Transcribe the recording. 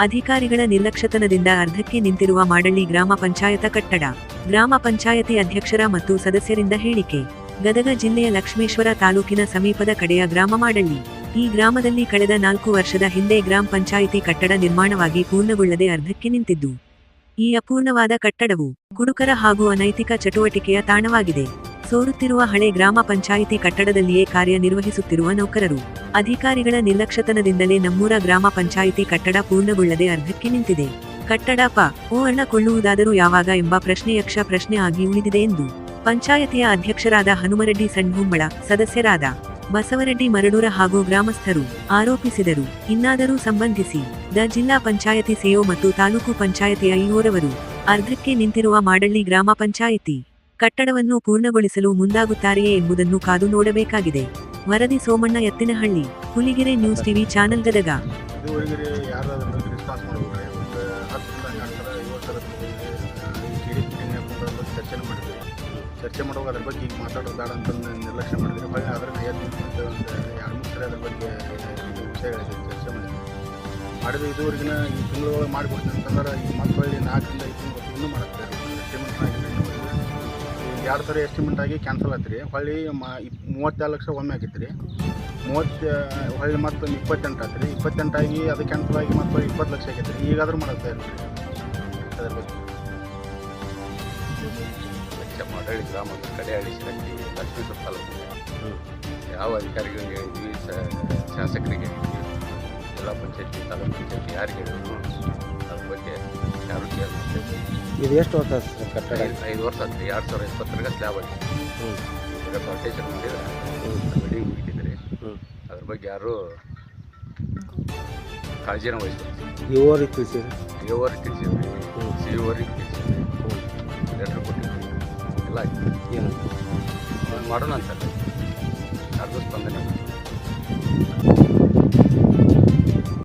ಅಧಿಕಾರಿಗಳ ನಿರ್ಲಕ್ಷ್ಯತನದಿಂದ ಅರ್ಧಕ್ಕೆ ನಿಂತಿರುವ ಮಾಡಳ್ಳಿ ಗ್ರಾಮ ಪಂಚಾಯತ ಕಟ್ಟಡ, ಗ್ರಾಮ ಪಂಚಾಯತಿ ಅಧ್ಯಕ್ಷರ ಮತ್ತು ಸದಸ್ಯರಿಂದ ಹೇಳಿಕೆ. ಗದಗ ಜಿಲ್ಲೆಯ ಲಕ್ಷ್ಮೇಶ್ವರ ತಾಲೂಕಿನ ಸಮೀಪದ ಕಡೆಯ ಗ್ರಾಮ ಮಾಡಳ್ಳಿ. ಈ ಗ್ರಾಮದಲ್ಲಿ ಕಳೆದ ನಾಲ್ಕು ವರ್ಷದ ಹಿಂದೆ ಗ್ರಾಮ ಪಂಚಾಯಿತಿ ಕಟ್ಟಡ ನಿರ್ಮಾಣವಾಗಿ ಪೂರ್ಣಗೊಳ್ಳದೆ ಅರ್ಧಕ್ಕೆ ನಿಂತಿದ್ದು. ಈ ಅಪೂರ್ಣವಾದ ಕಟ್ಟಡವು ಕುಡುಕರ ಹಾಗೂ ಅನೈತಿಕ ಚಟುವಟಿಕೆಯ ತಾಣವಾಗಿದೆ. ಸೋರುತ್ತಿರುವ ಹಳೆ ಗ್ರಾಮ ಪಂಚಾಯಿತಿ ಕಟ್ಟಡದಲ್ಲಿಯೇ ಕಾರ್ಯನಿರ್ವಹಿಸುತ್ತಿರುವ ನೌಕರರು. ಅಧಿಕಾರಿಗಳ ನಿರ್ಲಕ್ಷ್ಯತನದಿಂದಲೇ ನಮ್ಮೂರ ಗ್ರಾಮ ಪಂಚಾಯಿತಿ ಕಟ್ಟಡ ಪೂರ್ಣಗೊಳ್ಳದೆ ಅರ್ಧಕ್ಕೆ ನಿಂತಿದೆ. ಕಟ್ಟಡ ಪ ಓ ಅಣ್ಣ ಕೊಳ್ಳುವುದಾದರೂ ಯಾವಾಗ ಎಂಬ ಪ್ರಶ್ನೆ ಯಕ್ಷ ಪ್ರಶ್ನೆ ಆಗಿ ಉಳಿದಿದೆ ಎಂದು ಪಂಚಾಯತಿಯ ಅಧ್ಯಕ್ಷರಾದ ಹನುಮರೆಡ್ಡಿ ಸಣ್ಹುಂಬಳ ಸದಸ್ಯರಾದ ಬಸವರೆಡ್ಡಿ ಮರಡೂರ ಹಾಗೂ ಗ್ರಾಮಸ್ಥರು ಆರೋಪಿಸಿದರು. ಇನ್ನಾದರೂ ಸಂಬಂಧಿಸಿ ದ ಜಿಲ್ಲಾ ಪಂಚಾಯತಿ ಸಿಒ ಮತ್ತು ತಾಲೂಕು ಪಂಚಾಯತಿಯ ಇಒರವರು ಅರ್ಧಕ್ಕೆ ನಿಂತಿರುವ ಮಾಡಳ್ಳಿ ಗ್ರಾಮ ಪಂಚಾಯಿತಿ ಕಟ್ಟಡವನ್ನು ಪೂರ್ಣಗೊಳಿಸಲು ಮುಂದಾಗುತ್ತಾರೆಯೇ ಎಂಬುದನ್ನು ಕಾದು ನೋಡಬೇಕಾಗಿದೆ. ವರದಿ Somanna Ettinahalli Huligere news TV channel Gadag. ಚರ್ಚೆ ಮಾಡುವಾಗ ಅದ್ರ ಬಗ್ಗೆ ಈಗ ಮಾತಾಡೋದು ಬೇಡ ಅಂತ ನಿರ್ಲಕ್ಷ್ಯ ಮಾಡಿದ್ರೆ ಬಗ್ಗೆ ಅದರ ಕೈಯಲ್ಲಿ ಒಂದು ಎರಡು ಮೂರು ಸರಿ ಅದ್ರ ಬಗ್ಗೆ ವಿಷಯ ಚರ್ಚೆ ಮಾಡಿದ್ವಿ ಮಾಡಿದ ಇದುವರೆಗಿನ ಈ ತಿಂಗಳೊಳಗೆ ಮಾಡಿಕೊಡ್ತೀನಿ ಅಂತಂದ್ರೆ ಈ ಮಕ್ಕಳಲ್ಲಿ ನಾಲ್ಕರಿಂದ ಐದು ತಿಂಗಳು ಇನ್ನೂ ಮಾಡುತ್ತೆ ಚರ್ಚೆ ಈಗ ಎರಡು ಸಾವಿರ ಎಸ್ಟಿಮೇಟ್ ಆಗಿ ಕ್ಯಾನ್ಸಲ್ ಆಯ್ತು ರೀ ಹೊಳ್ಳಿ ಮ ಮೂವತ್ತೆರಡು ಲಕ್ಷ ಒಮ್ಮೆ ಆಗಿತ್ತು ರೀ ಮೂವತ್ತು ಹೊಳ್ಳಿ ಮತ್ತು ಇಪ್ಪತ್ತೆಂಟು ಆಯ್ತು ರೀ ಇಪ್ಪತ್ತೆಂಟಾಗಿ ಅದು ಕ್ಯಾನ್ಸಲ್ ಆಗಿ ಮತ್ತು ಇಪ್ಪತ್ತು ಲಕ್ಷ ಆಗೈತೆ ರೀ ಈಗಾದರೂ ಮಾಡುತ್ತೆ ಇಲ್ರಿ ಅದ್ರ ಬಗ್ಗೆ. ಲಕ್ಷ ಗ್ರಾಮದ ಕಡೆಹಳ್ಳಿ ಶಕ್ತಿ ಲಕ್ಷ್ಮೀಪುರ ತಾಲೂಕು ಯಾವ ಅಧಿಕಾರಿಗಳಿಗೆ ಹೇಳಿದ್ವಿ ಸ- ಶಾಸಕರಿಗೆ ಹೇಳಿದ್ವಿ ಜಿಲ್ಲಾ ಪಂಚಾಯತಿ ತಾಲೂಕು ಪಂಚಾಯತಿ ಯಾರಿಗೆ ಹೇಳಿದ್ರು ಅದ್ರ ಬಗ್ಗೆ ಯಾರು ಮಾಡ್ತಿದ್ವಿ ಇದು ಎಷ್ಟು ವರ್ಷ ಆಯ್ತು ಸರ್ ಕಟ್ಟಡ? ಐದು ಐದು ವರ್ಷ ಆಯ್ತು. ಎರಡು ಸಾವಿರ ಇಪ್ಪತ್ತರಾಗ ಸ್ಲ್ಯಾಬ್ ಆಗಿದೆ ಹ್ಞೂ ಈಗ ಪಾರ್ಟೇಷನ್ ಮಾಡಿದ್ರೆ ಬಿಲ್ಡಿಂಗ್ ಮುಗಿತಿದ್ರಿ ಹ್ಞೂ ಅದ್ರ ಬಗ್ಗೆ ಯಾರು ಕಾಳಜಿನ ವಹಿಸ್ತಾರೆ ಇವರಿಗೆ ತಿಳಿಸಿದ್ರೆ ಇವರಿಗೆ ತಿಳಿಸಿದ್ವಿ ಹ್ಞೂ ಸಿ ಇವರಿಗೆ ತಿಳಿಸಿದ್ವಿ ಲೆಟ್ರ್ ಕೊಟ್ಟಿದ್ರು. ಎಲ್ಲ ಆಯ್ತು. ಏನು? ಮಾಡೋಣ ಅಂತ. ಯಾರ್ದು ಸ್ಪಂದನೆ